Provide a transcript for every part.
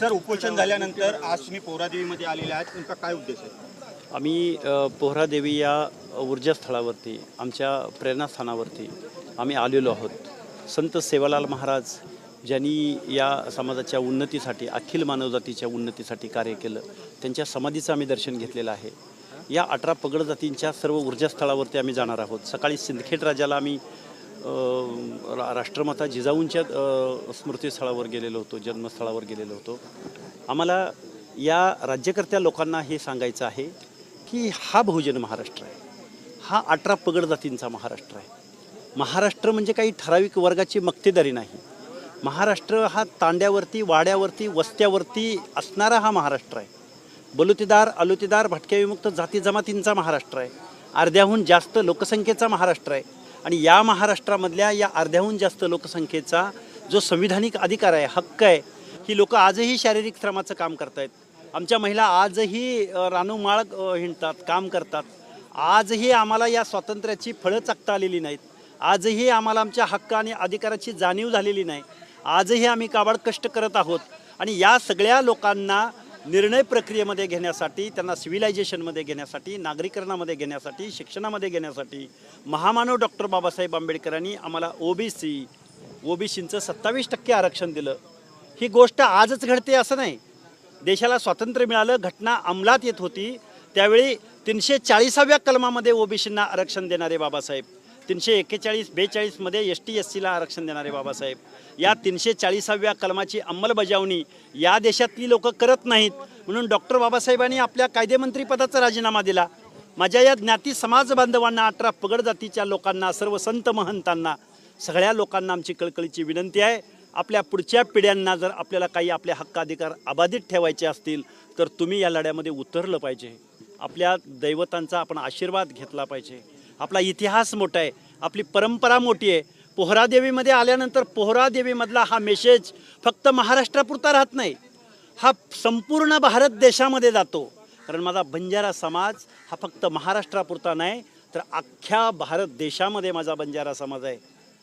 Sir उपोषण झाल्यानंतर आज तुम्ही पोहरादेवीमध्ये आलेले आहात. तुमचा काय उद्देश आहे? आम्ही पोहरादेवी या ऊर्जास्थळावरती आमच्या प्रेरणास्थानावरती आम्ही आलेलो आहोत. संत सेवालाल महाराज ज्यांनी या समाजाच्या उन्नतीसाठी अखिल मानवजातीच्या उन्नतीसाठी कार्य केलं त्यांच्या समाधीचं आम्ही दर्शन घेतलेलं आहे. या अठरा पगड जातींच्या सर्व ऊर्जास्थळावरती आम्ही जाणार आहोत. सकाळी सिंदखेड राजाला आम्ही राष्ट्रमाता जिजाऊंच्या स्मृतीस्थळावर गेलेलो होतो जन्मस्थळावर गेलेलो होतो. आम्हाला या राज्यकर्त्या लोकांना हे सांगायचं आहे की हा बहुजन महाराष्ट्र आहे. हा अठरा पगड जातींचा महाराष्ट्र आहे. महाराष्ट्र म्हणजे काही ठराविक वर्गाची मक्तेदारी नाही. महाराष्ट्र हा तांड्यावरती वाड्यावरती वस्त्यावरती असणारा हा महाराष्ट्र आहे. बलुतेदार अलुतेदार भटक्याविमुक्त जाती जमातींचा महाराष्ट्र आहे. अर्ध्याहून जास्त लोकसंख्येचा महाराष्ट्र आहे. आणि या महाराष्ट्रामधल्या या अर्ध्याहून जास्त लोकसंख्येचा जो संविधानिक अधिकार आहे हक्क आहे ही लोक आजही शारीरिक श्रमाचं काम करतायत. आमच्या महिला आजही रानूमाळ हिंडतात काम करतात. आजही आम्हाला या स्वातंत्र्याची फळं चाकता आलेली नाहीत. आजही आम्हाला आमच्या हक्क आणि अधिकाराची जाणीव झालेली नाही. आजही आम्ही काबाड कष्ट करत आहोत. आणि या सगळ्या लोकांना निर्णय प्रक्रियेमध्ये घेण्यासाठी त्यांना सिव्हिलायझेशनमध्ये घेण्यासाठी नागरीकरणामध्ये घेण्यासाठी शिक्षणामध्ये घेण्यासाठी महामानव डॉक्टर बाबासाहेब आंबेडकरांनी आम्हाला ओबीसी ओबीसींचं सत्तावीस टक्के आरक्षण दिलं. ही गोष्ट आजच घडते असं नाही. देशाला स्वातंत्र्य मिळालं घटना अंमलात येत होती. त्यावेळी तीनशे चाळीसाव्या कलमामध्ये ओबीसींना आरक्षण देणारे बाबासाहेब. तीनशे एक्केचाळीस बेचाळीसमध्ये एस टी एस सीला आरक्षण देणारे बाबासाहेब. या तीनशे चाळीसाव्या कलमाची अंमलबजावणी या देशातली लोक करत नाहीत म्हणून डॉक्टर बाबासाहेबांनी आपल्या कायदेमंत्रीपदाचा राजीनामा दिला. माझ्या या ज्ञाती समाज बांधवांना अठरा पगड जातीच्या लोकांना सर्व संत महंतांना सगळ्या लोकांना आमची कळकळीची विनंती आहे. आपल्या पुढच्या पिढ्यांना जर आपल्याला काही आपले हक्क अधिकार अबाधित ठेवायचे असतील तर तुम्ही या लढ्यामध्ये उतरलं पाहिजे. आपल्या दैवतांचा आपण आशीर्वाद घेतला पाहिजे. आपला इतिहास मोठा आहे आपली परंपरा मोठी आहे. पोहरादेवीमध्ये आल्यानंतर पोहरादेवीमधला हा मेसेज फक्त महाराष्ट्रापुरता राहत नाही हा संपूर्ण भारत देशामध्ये जातो. कारण माझा बंजारा समाज हा फक्त महाराष्ट्रापुरता नाही तर अख्ख्या भारत देशामध्ये माझा बंजारा समाज आहे.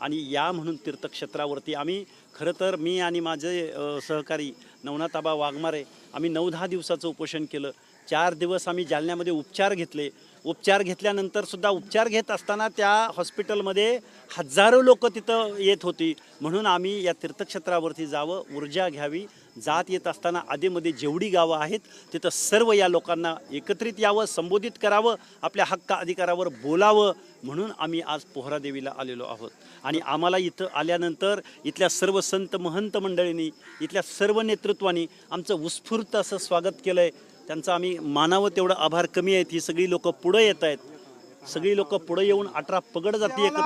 आणि या म्हणून तीर्थक्षेत्रावरती आम्ही खरं तर मी आणि माझे सहकारी नवनाथाबा वाघमारे आम्ही नऊ दहा दिवसाचं उपोषण केलं. चार दिवस आम्ही जालन्यामध्ये उपचार घेतले. उपचार घेतल्यानंतर सुद्धा उपचार घेत असताना त्या हॉस्पिटलमध्ये हजारो लोक तिथं येत होती. म्हणून आम्ही या तीर्थक्षेत्रावरती जावं ऊर्जा घ्यावी. जात येत असताना आधीमध्ये जेवढी गावं आहेत तिथं सर्व या लोकांना एकत्रित यावं संबोधित करावं आपल्या हक्क अधिकारावर बोलावं म्हणून आम्ही आज पोहरादेवीला आलेलो आहोत. आणि आम्हाला इथं आल्यानंतर इथल्या सर्व संत महंत मंडळींनी इथल्या सर्व नेतृत्वानी आमचं उत्स्फूर्त असं स्वागत केलं आहे त्यांचं आम्ही मानावं तेवढं आभार कमी आहेत. ही सगळी लोक पुढं येत आहेत. सगळी लोक पुढे येऊन अठरा पगड जाती एकत्र.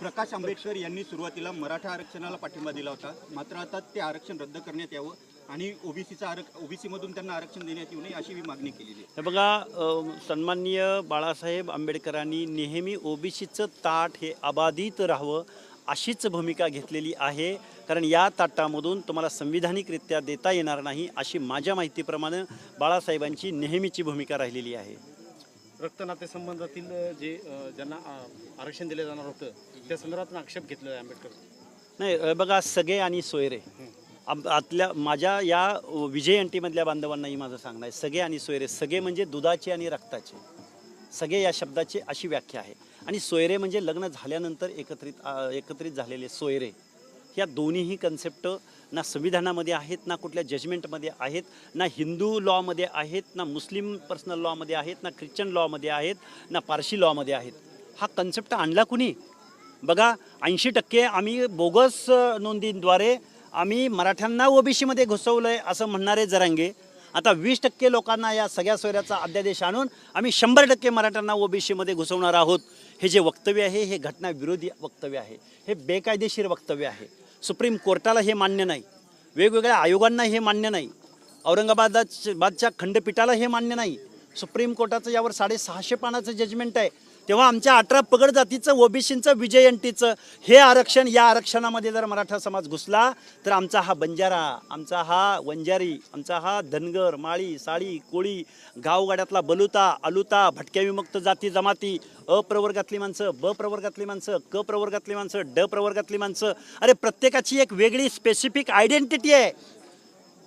प्रकाश आंबेडकर यांनी सुरुवातीला मराठा आरक्षणाला पाठिंबा दिला होता. मात्र आता ते आरक्षण रद्द करण्यात यावं आणि ओबीसीचं आरक्षण ओबीसी मधून त्यांना आरक्षण देण्यात येऊ नये अशी मी मागणी केलेली आहे. हे बघा सन्माननीय बाळासाहेब आंबेडकरांनी नेहमी ओबीसीचं ताट हे अबाधित राहावं. अशीच भूमिका घेतलेली आहे. कारण या ताटामधून तुम्हाला संविधानिकरित्या देता येणार नाही अशी माझ्या माहितीप्रमाणे बाळासाहेबांची नेहमीची भूमिका राहिलेली आहे. रक्त नातेसंबंधातील अ, जे ज्यांना आरक्षण दिलं जाणार होतं त्या संदर्भात आक्षेप घेतलेला आहे आंबेडकर. नाही बघा सगळे आणि सोयरे. आतल्या माझ्या या विजय एनटीमधल्या बांधवांनाही माझं सांगणं आहे सगळे आणि सोयरे सगळे म्हणजे दुधाचे आणि रक्ताचे. सगळे या शब्दाची अशी व्याख्या आहे. आणि सोयरे म्हणजे लग्न झाल्यानंतर एकत्रित एकत्रित झालेले सोयरे. या दोन्हीही कन्सेप्ट ना संविधानामध्ये आहेत ना कुठल्या जजमेंटमध्ये आहेत ना हिंदू लॉमध्ये आहेत ना मुस्लिम पर्सनल लॉमध्ये आहेत ना ख्रिश्चन लॉमध्ये आहेत ना पारशी लॉमध्ये आहेत. हा कन्सेप्ट आणला कुणी? बघा ऐंशी टक्के आम्ही बोगस नोंदींद्वारे आम्ही मराठ्यांना ओबीसीमध्ये घुसवलं आहे असं म्हणणारे जरांगे आता वीस टक्के लोकांना या सगळ्या सोयऱ्याचा अध्यादेश आणून आम्ही शंभर टक्के मराठ्यांना ओबीसीमध्ये घुसवणार आहोत. हे जे वक्तव्य आहे हे घटनाविरोधी वक्तव्य आहे. हे बेकायदेशीर वक्तव्य आहे. सुप्रीम कोर्टाला हे मान्य नाही. वेगवेगळ्या आयोगांना हे मान्य नाही. औरंगाबादाच्या बादच्या खंडपीठाला हे मान्य नाही. सुप्रीम कोर्टाचं यावर साडेसहाशे पानाचं जजमेंट आहे. तेव्हा आमच्या अठरा पगड जातीचं ओबीसींचं विजयंतीचं हे आरक्षण या आरक्षणामध्ये जर मराठा समाज घुसला तर आमचा हा बंजारा आमचा हा वंजारी आमचा हा धनगर माळी साळी कोळी गावगाड्यातला बलुता अलुता भटक्या विमुक्त जाती जमाती अ प्रवर्गातली माणसं ब प्रवर्गातली माणसं क प्रवर्गातली माणसं ड प्रवर्गातली माणसं अरे प्रत्येकाची एक वेगळी स्पेसिफिक आयडेंटिटी आहे.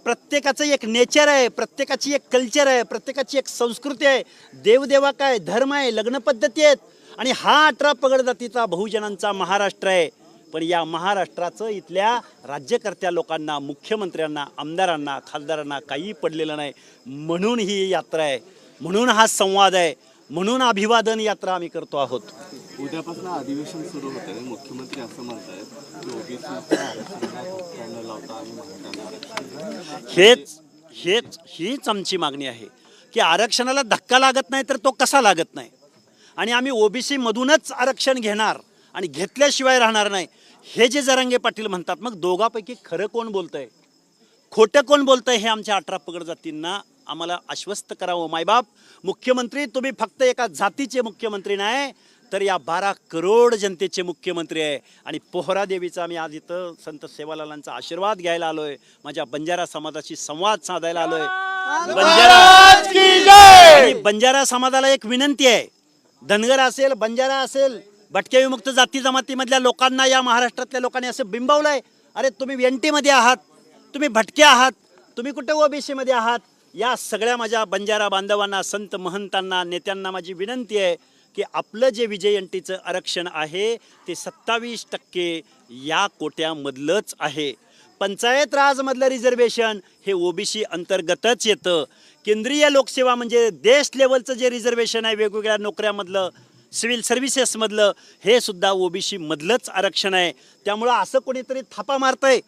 प्रत्येकाचं एक नेचर आहे प्रत्येकाची एक कल्चर आहे प्रत्येकाची एक संस्कृती आहे. देवदेवा काय धर्म आहे लग्न पद्धती आहेत. आणि हा अठरा पगड जातीचा बहुजनांचा महाराष्ट्र आहे. पण या महाराष्ट्राचं इथल्या राज्यकर्त्या लोकांना मुख्यमंत्र्यांना आमदारांना खासदारांना काही पडलेलं नाही. म्हणून ही यात्रा आहे. म्हणून हा संवाद आहे. म्हणून अभिवादन यात्रा आम्ही करतो आहोत. उद्यापासून अधिवेशन सुरू होत आहे मुख्यमंत्री असं म्हणतायत हेच हेच हीच आमची मागणी आहे की आरक्षणाला धक्का लागत नाही तर तो कसा लागत नाही? आणि आम्ही ओबीसी मधूनच आरक्षण घेणार आणि घेतल्याशिवाय राहणार नाही हे जे जरांगे पाटील म्हणतात मग दोघापैकी खरं कोण बोलतंय? खोटं कोण बोलतंय हे आमच्या अठरा पगड जातींना आम्हाला आश्वस्त करावं. मायबाप मुख्यमंत्री तुम्ही फक्त एका जातीचे मुख्यमंत्री नाही तर या बारा करोड जनतेचे मुख्यमंत्री आहे. आणि पोहरा देवीचा आम्ही आज इथं संत सेवालालांचा आशीर्वाद घ्यायला आलोय. माझ्या बंजारा समाजाशी संवाद साधायला आलोय. बंजारा आणि बंजारा समाजाला एक विनंती आहे. धनगर असेल बंजारा असेल भटक्या विमुक्त जाती जमातीमधल्या लोकांना या महाराष्ट्रातल्या लोकांनी असं बिंबवलंय. अरे तुम्ही एनटीमध्ये आहात तुम्ही भटके आहात तुम्ही कुठे ओबीसीमध्ये आहात? या सगळ्या माझ्या बंजारा बांधवांना संत महंतांना नेत्यांना माझी विनंती आहे की आपलं जे विजयंतीचं आरक्षण आहे ते सत्तावीस टक्के या कोट्यामधलंच आहे. पंचायत राजमधलं रिझर्वेशन हे ओबीसी अंतर्गतच येतं. केंद्रीय लोकसेवा म्हणजे देश लेवलचं जे रिझर्वेशन आहे वेगवेगळ्या नोकऱ्यामधलं सिव्हिल सर्व्हिसेसमधलं हे सुद्धा ओबीसी मधलंच आरक्षण आहे. त्यामुळं असं कोणीतरी थापा मारतंय.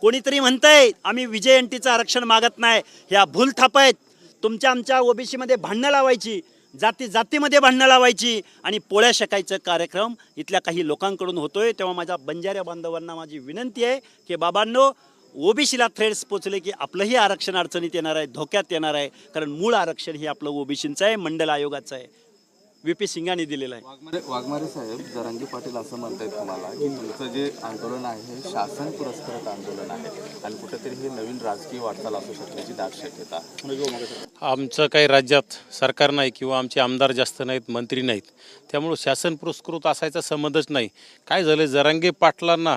कोणीतरी म्हणतंय आम्ही विजयंतीचं आरक्षण मागत नाही. ह्या भूल थाप आहेत. तुमच्या आमच्या ओबीसीमध्ये भांडणं लावायची. जाती जातीमध्ये भांडणं लावायची. आणि पोळ्या शेकायचं कार्यक्रम इथल्या काही लोकांकडून होतोय. तेव्हा माझ्या बंजाऱ्या बांधवांना माझी विनंती आहे की बाबांनो ओबीसीला थ्रेड्स पोचले की आपलंही आरक्षण अडचणीत येणार आहे धोक्यात येणार आहे. कारण मूळ आरक्षण हे आपलं ओबीसीचं आहे मंडल आयोगाचं आहे. व्ही पी सिंगाने दिलेलं आहे. वाघमारे वाघमारे साहेब जरांगी पाटील असं म्हणतायत तुम्हाला की तुमचं जे आंदोलन आहे हे शासन पुरस्कृत आंदोलन आहे आणि कुठेतरी हे नवीन राजकीय वाटचाल असू शकण्याची दाट शक्यता आमचं काही राज्यात सरकार नाही किंवा आमचे आमदार जास्त नाहीत मंत्री नाहीत. त्यामुळं शासन पुरस्कृत असायचा संबंधच नाही. काय झालं जरांगे पाटलांना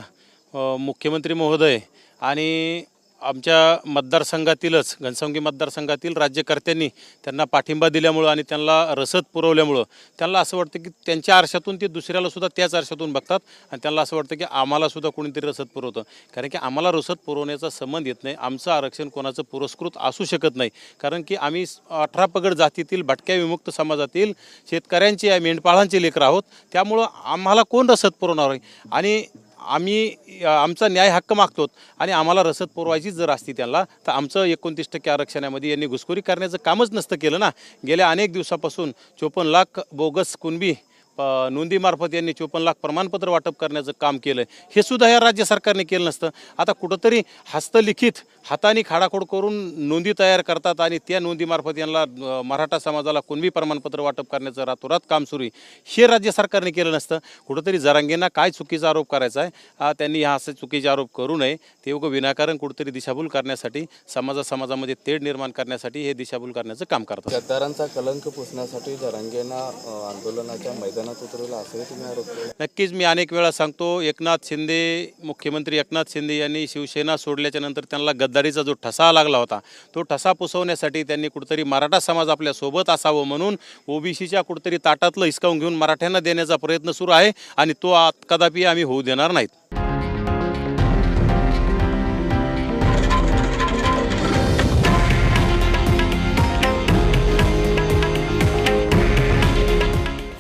मुख्यमंत्री महोदय आणि आमच्या मतदारसंघातीलच घनसंगी मतदारसंघातील राज्यकर्त्यांनी त्यांना पाठिंबा दिल्यामुळं आणि त्यांना रसद पुरवल्यामुळं त्यांना असं वाटतं की त्यांच्या आरशातून ते दुसऱ्याला सुद्धा त्याच आरशातून बघतात आणि त्यांना असं वाटतं की आम्हालासुद्धा कोणीतरी रसद पुरवतं. कारण की आम्हाला रसद पुरवण्याचा संबंध येत नाही. आमचं आरक्षण कोणाचं पुरस्कृत असू शकत नाही. कारण की आम्ही अठरा पगड जातीतील भटक्या विमुक्त समाजातील शेतकऱ्यांचे या मेंढपाळांचे लेकर आहोत. त्यामुळं आम्हाला कोण रसद पुरवणार आहे? आणि आम्ही आमचा न्याय हक्क मागतो आणि आम्हाला रसद पुरवायचीच जर असती त्यांना तर आमचं एकोणतीस टक्के आरक्षणामध्ये यांनी घुसखोरी करण्याचं कामच नसतं केलं ना. गेल्या अनेक दिवसापासून चोपन्न लाख बोगस कुणबी नोंदीमार्फत यांनी चोपन्न लाख प्रमाणपत्र वाटप करण्याचं काम केलं हे सुद्धा या राज्य सरकारने केलं नसतं. आता कुठंतरी हस्तलिखित हाताने खाडाखोड करून नोंदी तयार करतात आणि त्या नोंदीमार्फत यांना मराठा समाजाला कुणबी प्रमाणपत्र वाटप करण्याचं रातोरात काम सुरू आहे. हे राज्य सरकारने केलं नसतं. कुठंतरी जरांगेंना काय चुकीचा आरोप करायचा आहे त्यांनी हा असे चुकीचे आरोप करू नये. ते उगं विनाकारण कुठंतरी दिशाभूल करण्यासाठी समाजा समाजामध्ये तेढ निर्माण करण्यासाठी हे दिशाभूल करण्याचं काम करतात. गद्दारांचा कलंक पुसण्यासाठी जरांगेंना आंदोलनाच्या मैदान मैदानात उतरवलं असंही तुम्ही आरोप केला? नक्कीच मी अनेक वेळा सांगतो एकनाथ शिंदे मुख्यमंत्री एकनाथ शिंदे यांनी शिवसेना सोडल्याच्या नंतर त्यांना गद्दारीचा जो ठसा लागला होता तो ठसा पुसवण्यासाठी त्यांनी कुठंतरी मराठा समाज आपल्यासोबत असावं म्हणून ओबीसीच्या कुठंतरी ताटातलं हिसकावून घेऊन मराठ्यांना देण्याचा प्रयत्न सुरू आहे आणि तो कदापि आम्ही होऊ देणार नाहीत.